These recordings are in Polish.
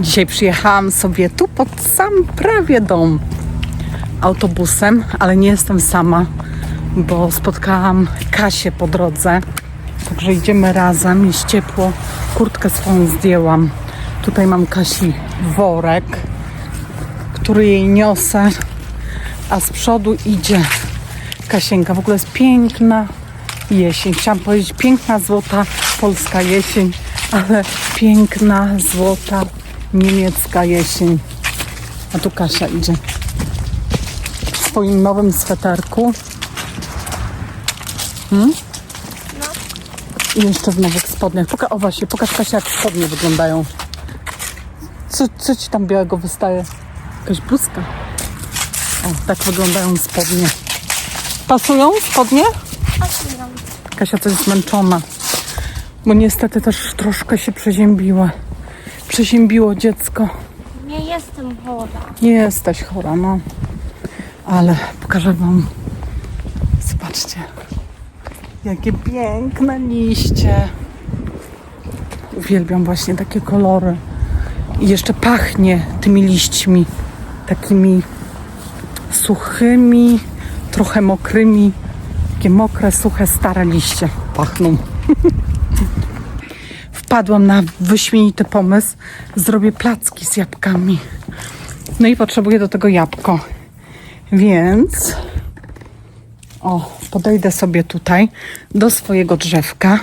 Dzisiaj przyjechałam sobie tu pod sam prawie dom autobusem, ale nie jestem sama, bo spotkałam Kasię po drodze. Także idziemy razem, jest ciepło. Kurtkę swoją zdjęłam. Tutaj mam Kasi worek, który jej niosę, a z przodu idzie Kasienka. W ogóle jest piękna jesień. Chciałam powiedzieć piękna, złota polska jesień, ale piękna, złota niemiecka jesień. A tu Kasia idzie w swoim nowym sweterku. Hmm? I jeszcze w nowych spodniach. Poka o właśnie, pokaż Kasia, jak spodnie wyglądają. Co, co ci tam białego wystaje? Jakaś bluzka. O, tak wyglądają spodnie. Pasują spodnie? Kasia coś zmęczona. Bo niestety też troszkę się przeziębiła. Przeziębiło dziecko. Nie jestem chora. Nie jesteś chora, no. Ale pokażę wam. Zobaczcie. Jakie piękne liście. Uwielbiam właśnie takie kolory. I jeszcze pachnie tymi liśćmi. Takimi suchymi, trochę mokrymi. Takie mokre, suche, stare liście pachną. Wpadłam na wyśmienity pomysł. Zrobię placki z jabłkami. No i potrzebuję do tego jabłko. Więc o, podejdę sobie tutaj do swojego drzewka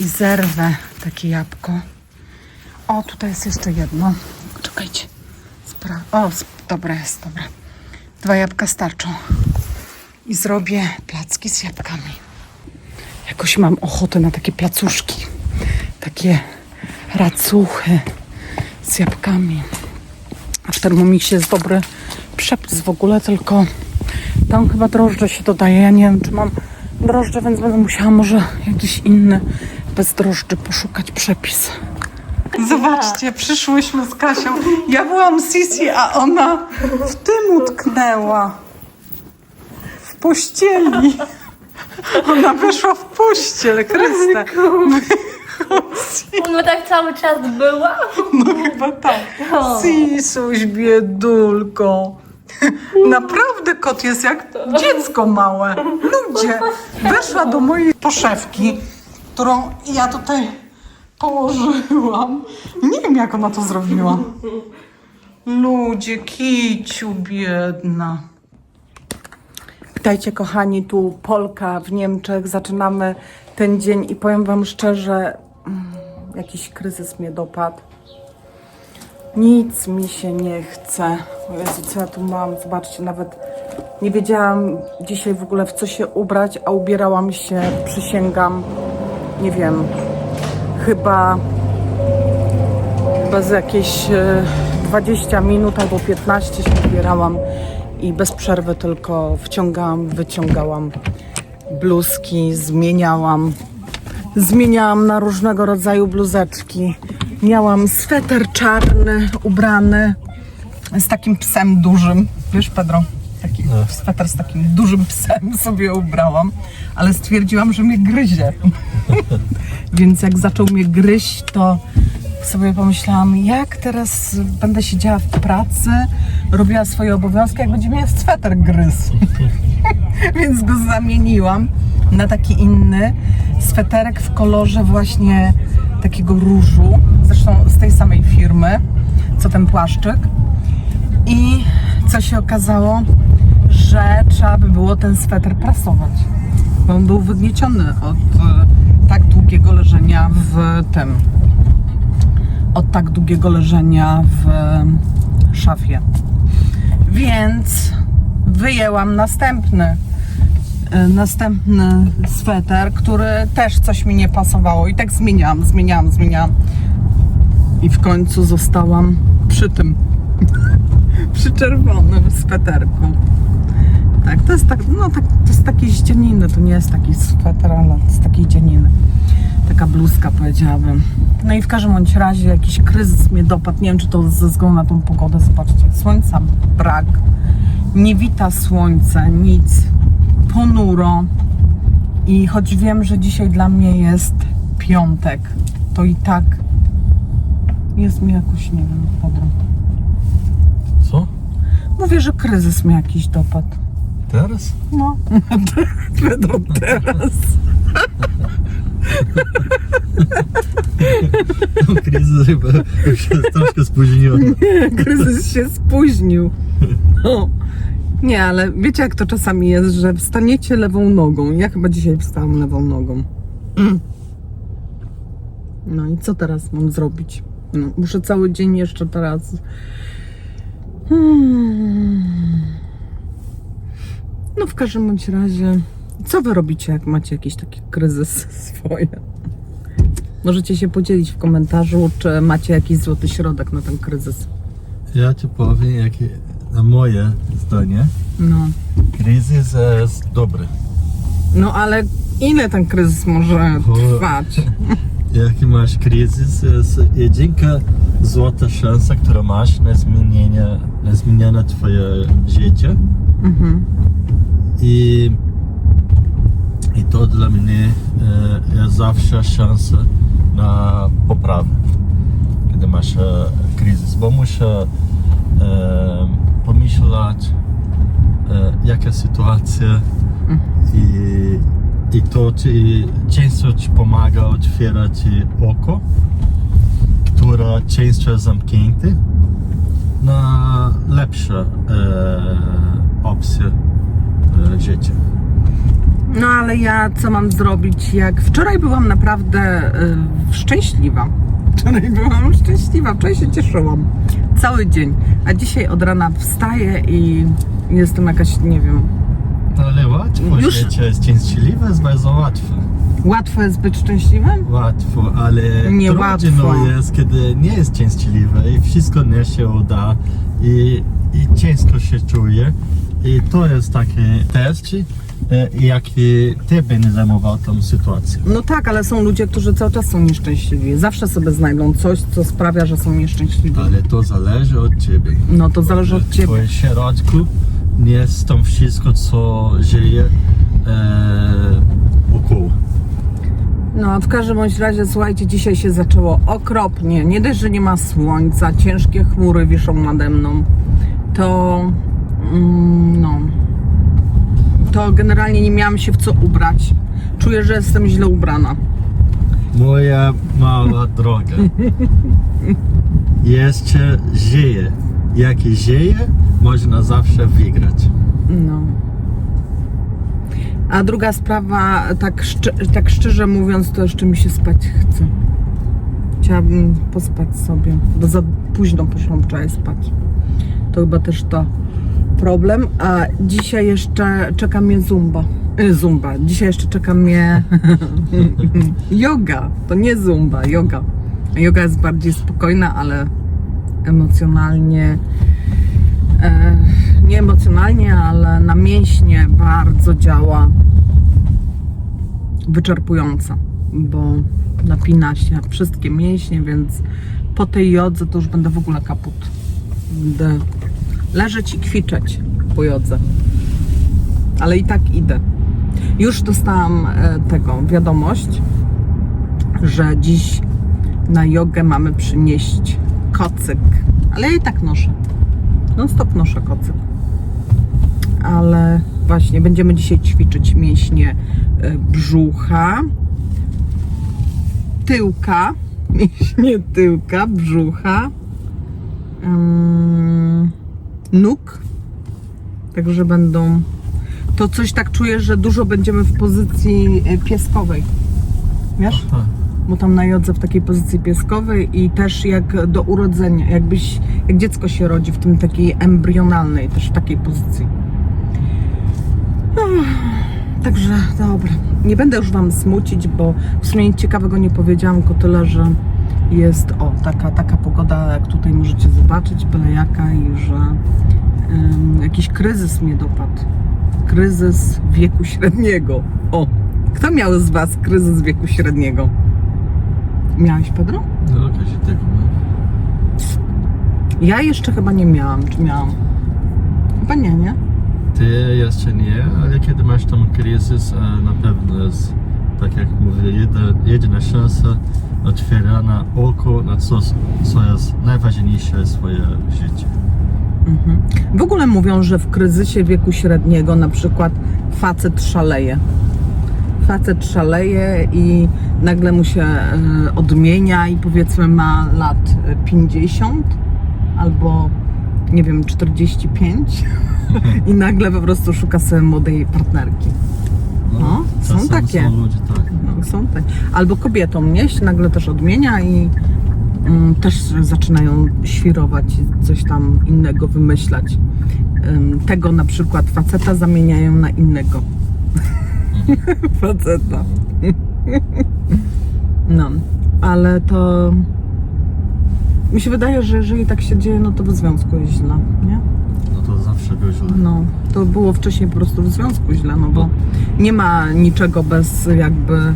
i zerwę takie jabłko. O, tutaj jest jeszcze jedno. Czekajcie. Spra- o, dobra jest, dobra. Dwa jabłka starczą. I zrobię placki z jabłkami. Jakoś mam ochotę na takie placuszki. Takie racuchy z jabłkami. A w Thermomixie jest dobry przepis w ogóle, tylko tam chyba drożdże się dodaje. Ja nie wiem, czy mam drożdże, więc będę musiała może jakiś inny bez drożdży poszukać przepis. Zobaczcie, przyszłyśmy z Kasią. Ja byłam Sisi, a ona w tym utknęła. W pościeli. Ona weszła w pościel, Kryste. Ona tak cały czas była. No chyba tak. Sisuś, biedulko. Naprawdę kot jest jak dziecko małe. Ludzie, weszła do mojej poszewki, którą ja tutaj położyłam. Nie wiem, jak ona to zrobiła. Ludzie, kiciu, biedna. Witajcie kochani, tu Polka w Niemczech. Zaczynamy ten dzień i powiem wam szczerze, jakiś kryzys mnie dopadł. Nic mi się nie chce. O Jezu, co ja tu mam? Zobaczcie, nawet nie wiedziałam dzisiaj w ogóle w co się ubrać, a ubierałam się, przysięgam, nie wiem, chyba bez jakieś e, 20 minut albo 15 się ubierałam i bez przerwy tylko wciągałam, wyciągałam bluzki, zmieniałam. Zmieniałam na różnego rodzaju bluzeczki. Miałam sweter czarny ubrany z takim psem dużym. Wiesz, Pedro? Taki sweter z takim dużym psem sobie ubrałam, ale stwierdziłam, że mnie gryzie. Więc jak zaczął mnie gryźć, to sobie pomyślałam, jak teraz będę siedziała w pracy, robiła swoje obowiązki, jak będzie mnie sweter gryzł. Więc go zamieniłam na taki inny sweterek w kolorze właśnie takiego różu, zresztą z tej samej firmy, co ten płaszczyk. I co się okazało, że trzeba by było ten sweter prasować, bo on był wygnieciony od e, tak długiego leżenia w tym, od tak długiego leżenia w szafie. Więc wyjęłam następny następny sweter, który też coś mi nie pasowało. I tak zmieniałam, zmieniałam, zmieniałam. I w końcu zostałam przy tym przy czerwonym sweterku. Tak, to jest tak, no tak, to jest takie z dzieniny, to nie jest taki sweter, ale z takiej dzieniny. Taka bluzka powiedziałabym. No i w każdym bądź razie jakiś kryzys mnie dopadł, nie wiem czy to ze względu na tą pogodę, zobaczcie, słońca brak. Nie wita słońce, nic ponuro i choć wiem, że dzisiaj dla mnie jest piątek, to i tak jest mi jakoś, nie wiem, dobra. Co? Mówię, że kryzys mnie jakiś dopadł. Teraz? No, będą teraz. Kryzys chyba już jest troszkę spóźniony. Kryzys się spóźnił. No. Nie, ale wiecie jak to czasami jest, że wstaniecie lewą nogą. Ja chyba dzisiaj wstałam lewą nogą. Mm. No i co teraz mam zrobić? No, muszę cały dzień jeszcze teraz. Hmm. No w każdym bądź razie, co wy robicie, jak macie jakiś taki kryzys swoje? Możecie się podzielić w komentarzu, czy macie jakiś złoty środek na ten kryzys. Ja ci powiem, jakie na moje zdanie, No. kryzys jest dobry. No ale ile ten kryzys może trwać? Jaki masz kryzys, jest jedynka złota szansa, którą masz na zmienienie, na zmienienie twoje życie. Mhm. I, I to dla mnie e, jest zawsze szansa na poprawę, kiedy masz e, kryzys, bo muszę pomyśleć, e, jaka sytuacja i, i to ci, często ci pomaga otwierać oko, które często jest zamknięte na lepsze e, opcje e, życia. No ale ja co mam zrobić, jak wczoraj byłam naprawdę y, szczęśliwa. Wczoraj byłam szczęśliwa, wczoraj się cieszyłam. Cały dzień. A dzisiaj od rana wstaję i jestem jakaś, nie wiem, Ale łatwo, Już- życie jest szczęśliwe, jest bardzo łatwe. łatwo jest być szczęśliwym? Łatwo, ale Nie łatwo. jest, kiedy nie jest szczęśliwe i wszystko nie się uda i, i ciężko się czuje. I to jest taki test, e, jaki ty będziesz zajmował tą sytuację. No tak, ale są ludzie, którzy cały czas są nieszczęśliwi. Zawsze sobie znajdą coś, co sprawia, że są nieszczęśliwi. Ale to zależy od ciebie. No to zależy od W ciebie. twoim środku nie jest tam wszystko, co żyje e, około. No, w każdym bądź razie, słuchajcie, dzisiaj się zaczęło okropnie. Nie dość, że nie ma słońca, ciężkie chmury wiszą nade mną, to mm, no, to generalnie nie miałam się w co ubrać. Czuję, że jestem źle ubrana. Moja mała droga. Jeszcze żyje. Jak żyje, można zawsze wygrać. No. A druga sprawa, tak, szczer- tak szczerze mówiąc, to jeszcze mi się spać chce. Chciałabym pospać sobie, bo za późno poszłam wczoraj spać. To chyba też to problem. A dzisiaj jeszcze czeka mnie zumba. Y, Zumba. Dzisiaj jeszcze czeka mnie yoga. To nie zumba, yoga. Yoga jest bardziej spokojna, ale emocjonalnie e, nie emocjonalnie, ale na mięśnie bardzo działa wyczerpująco, bo napina się wszystkie mięśnie, więc po tej jodze to już będę w ogóle kaput. Będę leżeć i kwiczeć po jodze. Ale i tak idę. Już dostałam e, tego wiadomość, że dziś na jogę mamy przynieść kocyk. Ale ja i tak noszę. Non stop noszę kocyk. Ale właśnie będziemy dzisiaj ćwiczyć mięśnie e, brzucha, tyłka, mięśnie tyłka, brzucha, ym, nóg. Także będą. To coś tak czuję, że dużo będziemy w pozycji e, pieskowej. Wiesz? Aha. bo tam na jodze w takiej pozycji pieskowej i też jak do urodzenia, jakbyś, jak dziecko się rodzi w tym takiej embrionalnej, też w takiej pozycji. Ach, Także dobra, nie będę już Wam smucić, bo w sumie nic ciekawego nie powiedziałam, tylko tyle, że jest o, taka, taka pogoda, jak tutaj możecie zobaczyć, byle jaka i że ym, jakiś kryzys mnie dopadł. Kryzys wieku średniego. O, kto miał z Was kryzys wieku średniego? Miałeś, Pedro? No, jakaś tego. Ja jeszcze chyba nie miałam. Czy miałam? Chyba nie, nie? Ty jeszcze nie, ale kiedy masz tam kryzys, e, na pewno jest, tak jak mówię, jedna, jedyna szansa otwiera na oko na co, co jest najważniejsze w swoje życie. W ogóle mówią, że w kryzysie wieku średniego na przykład facet szaleje. Facet szaleje i nagle mu się e, odmienia i powiedzmy ma lat e, 50 albo nie wiem, 45 i nagle po prostu szuka sobie młodej partnerki. No, są czasem takie. Są ludzie tak. No, są tak. Albo kobietom, nie? Się nagle też odmienia i mm, też zaczynają świrować i coś tam innego wymyślać. Ym, tego na przykład faceta zamieniają na innego. faceta. no, ale to mi się wydaje, że jeżeli tak się dzieje, no to w związku jest źle, nie? No to No, to było wcześniej po prostu w związku źle, no bo nie ma niczego bez jakby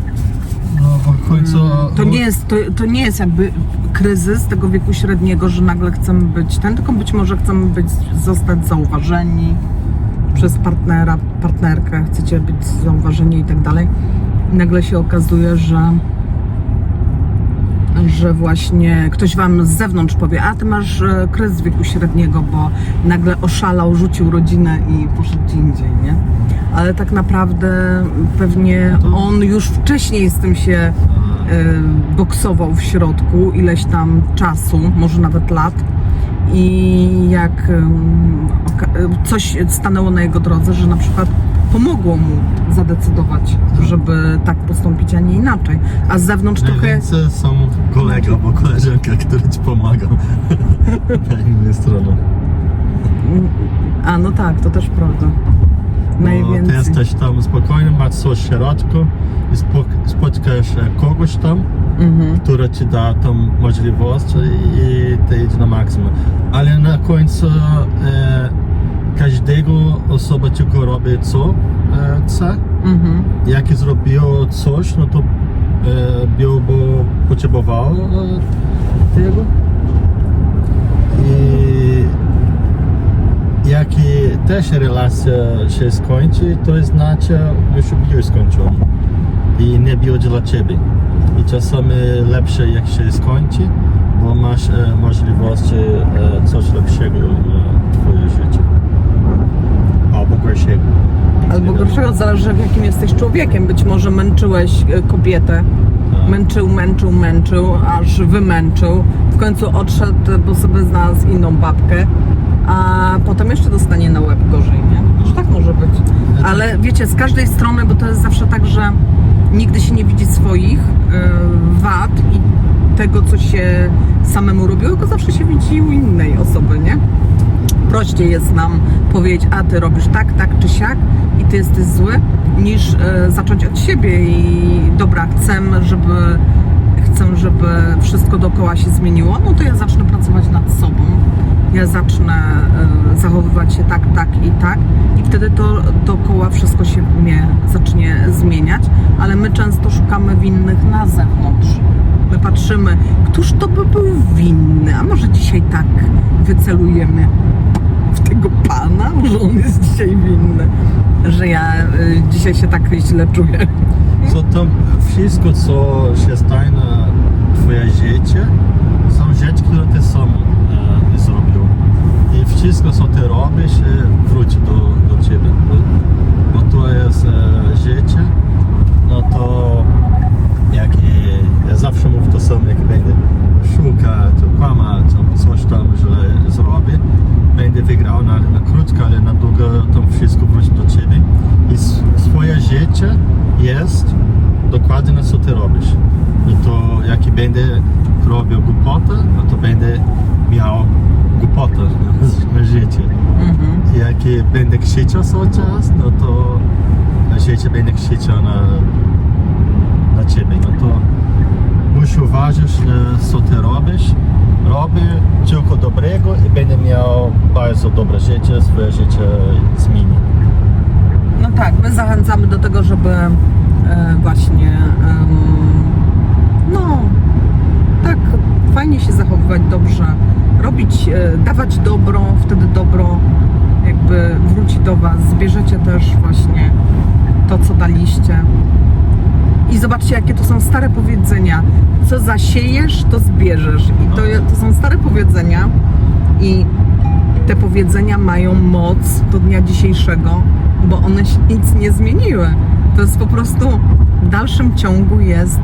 No bo końcu... to nie, jest, to, to nie jest jakby kryzys tego wieku średniego, że nagle chcemy być ten, tylko być może chcemy być, zostać zauważeni przez partnera, partnerkę, chcecie być zauważeni i tak dalej. I nagle się okazuje, że że właśnie ktoś wam z zewnątrz powie, a ty masz e, kryzys wieku średniego, bo nagle oszalał, rzucił rodzinę i poszedł gdzie indziej, nie? Ale tak naprawdę pewnie No on już wcześniej z tym się y, boksował w środku ileś tam czasu, może nawet lat. I jak y, coś stanęło na jego drodze, że na przykład pomogło mu zadecydować, żeby tak postąpić, a nie inaczej. A z zewnątrz trochę. Najwięcej są kolega albo koleżanka, który ci pomaga. Na innej stronie. A no tak, to też prawda. Bo ty Najwięcej. jesteś tam spokojny, masz coś w środku i spotkasz e, kogoś tam, Mhm. który ci da tą możliwość i ty idziesz na maksimum. Ale na końcu e, każdego osoba tylko robi co e, chce. Mhm. Jak zrobiło coś, no to e, było, bo potrzebowało e, tego. I jak i też relacja się skończy, to znaczy już było skończone. I nie było dla ciebie. I czasami lepsze jak się skończy, bo masz e, możliwość e, coś lepszego życie. Albo gorszego zależy jakim jesteś człowiekiem. Być może męczyłeś e, kobietę. Tak. Męczył, męczył, męczył, aż wymęczył. W końcu odszedł, bo sobie znalazł inną babkę, a potem jeszcze dostanie na łeb gorzej, nie? Że tak może być. Ale wiecie, z każdej strony, bo to jest zawsze tak, że nigdy się nie widzi swoich e, wad i tego, co się samemu robiło, tylko zawsze się widzi u innej osoby, nie? Prościej jest nam powiedzieć, a ty robisz tak, tak czy siak i ty jesteś zły, niż e, zacząć od siebie i dobra, chcę, żeby chcę, żeby wszystko dookoła się zmieniło, no to ja zacznę pracować nad sobą. Ja zacznę e, zachowywać się tak, tak i tak i wtedy to dookoła wszystko się mnie zacznie zmieniać, ale my często szukamy winnych na zewnątrz. My patrzymy, któż to by był winny, a może dzisiaj tak wycelujemy tego pana, że on jest dzisiaj winny, że ja y, dzisiaj się tak źle czuję. Co tam wszystko, co się stanie na twoje życie, są rzeczy, które ty sam e, zrobił. I wszystko, co ty robisz, e, wróci do, do ciebie. Bo, bo to jest e, życie, no to jak i, ja zawsze mówię to samo, jak będę szuka, to kłama, to coś tam źle zrobi, będę wygrał na, na krótko, ale na długo to wszystko wróci do ciebie. I swoje życie jest dokładnie na co ty robisz. No to jak i będę robił głupotę, no to będę miał głupotę na życie. Mhm. I jak i będę krzyczał cały czas, no to życie będzie krzyczał na, na ciebie. No to musisz uważać na co ty robisz. Robię tylko dobrego i będę miał bardzo dobre życie, swoje życie zmieni. No tak, my zachęcamy do tego, żeby e, właśnie no tak fajnie się zachowywać dobrze, robić, e, dawać dobro, wtedy dobro jakby wróci do Was, zbierzecie też właśnie to, co daliście. I zobaczcie, jakie to są stare powiedzenia. Co zasiejesz, to zbierzesz. I to, to są stare powiedzenia i te powiedzenia mają moc do dnia dzisiejszego, bo one się nic nie zmieniły. To jest po prostu w dalszym ciągu jest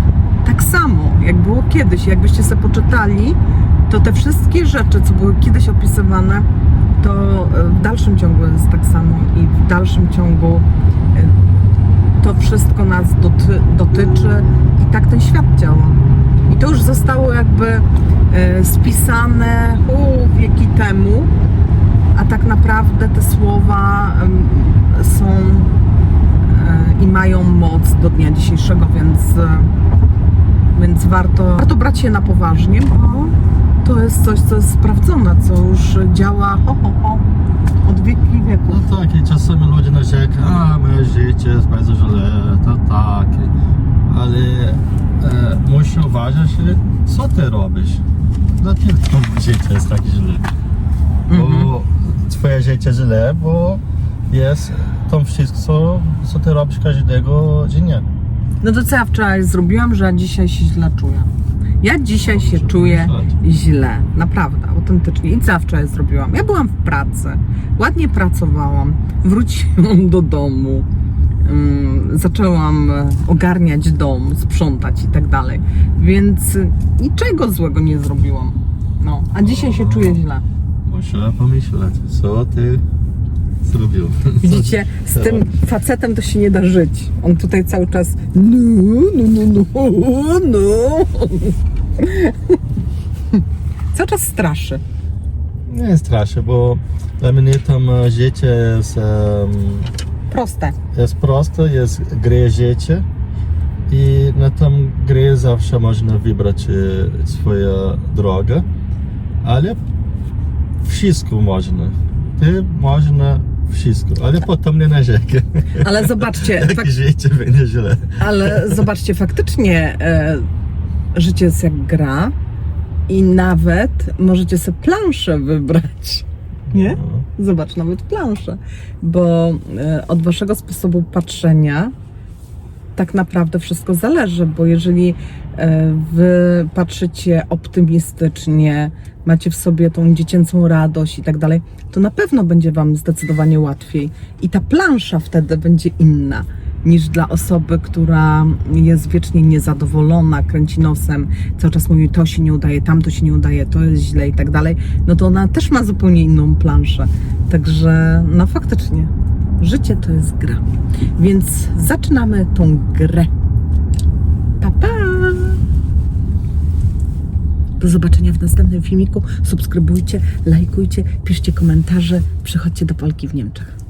tak samo, jak było kiedyś. Jakbyście sobie poczytali, to te wszystkie rzeczy, co były kiedyś opisywane, to e, w dalszym ciągu jest tak samo i w dalszym ciągu e, to wszystko nas doty, dotyczy i tak ten świat działa. To już zostało jakby e, spisane u wieki temu, a tak naprawdę te słowa są e, i mają moc do dnia dzisiejszego, więc, e, więc warto, warto brać je na poważnie, bo to jest coś, co jest sprawdzone, co już działa ho, ho, ho, od wieki wieków. No tak, i czasami ludzie narzekają, a moje życie jest bardzo źle, to tak. Ale e, musisz uważać, co ty robisz. Dlaczego życie jest tak źle? Bo twoje życie źle, bo jest to wszystko, co, ty robisz każdego dnia. No to co ja wczoraj zrobiłam, że dzisiaj się źle czuję. Ja dzisiaj się czuję źle, naprawdę, autentycznie. I co wczoraj zrobiłam? Ja byłam w pracy, ładnie pracowałam, wróciłam do domu, zaczęłam e, ogarniać dom, sprzątać i tak dalej. Więc y, niczego złego nie zrobiłam. No, a dzisiaj się czuję źle. Muszę pomyśleć, co ty zrobił. Widzicie, z tym facetem to się nie da żyć. On tutaj cały czas no, no, no, no, no. Cały czas straszy. Nie straszę, bo dla mnie tam e, życie jest, em, Proste. Jest proste, jest życie i na tam gry zawsze można wybrać e, swoją drogę, ale wszystko można. Ty można wszystko, ale potem nie narzekaj. Ale zobaczcie, Jak życie będzie źle. ale zobaczcie, faktycznie e, życie jest jak gra i nawet możecie sobie planszę wybrać. Nie? No. Zobacz, nawet planszę, bo e, od waszego sposobu patrzenia tak naprawdę wszystko zależy, bo jeżeli e, wy patrzycie optymistycznie, macie w sobie tą dziecięcą radość i tak dalej, to na pewno będzie wam zdecydowanie łatwiej i ta plansza wtedy będzie inna niż dla osoby, która jest wiecznie niezadowolona, kręci nosem, cały czas mówi to się nie udaje, tamto się nie udaje, to jest źle i tak dalej, no to ona też ma zupełnie inną planszę. Także no faktycznie, życie to jest gra. Więc zaczynamy tą grę. Pa, pa! Do zobaczenia w następnym filmiku. Subskrybujcie, lajkujcie, piszcie komentarze. Przychodźcie do Polki w Niemczech.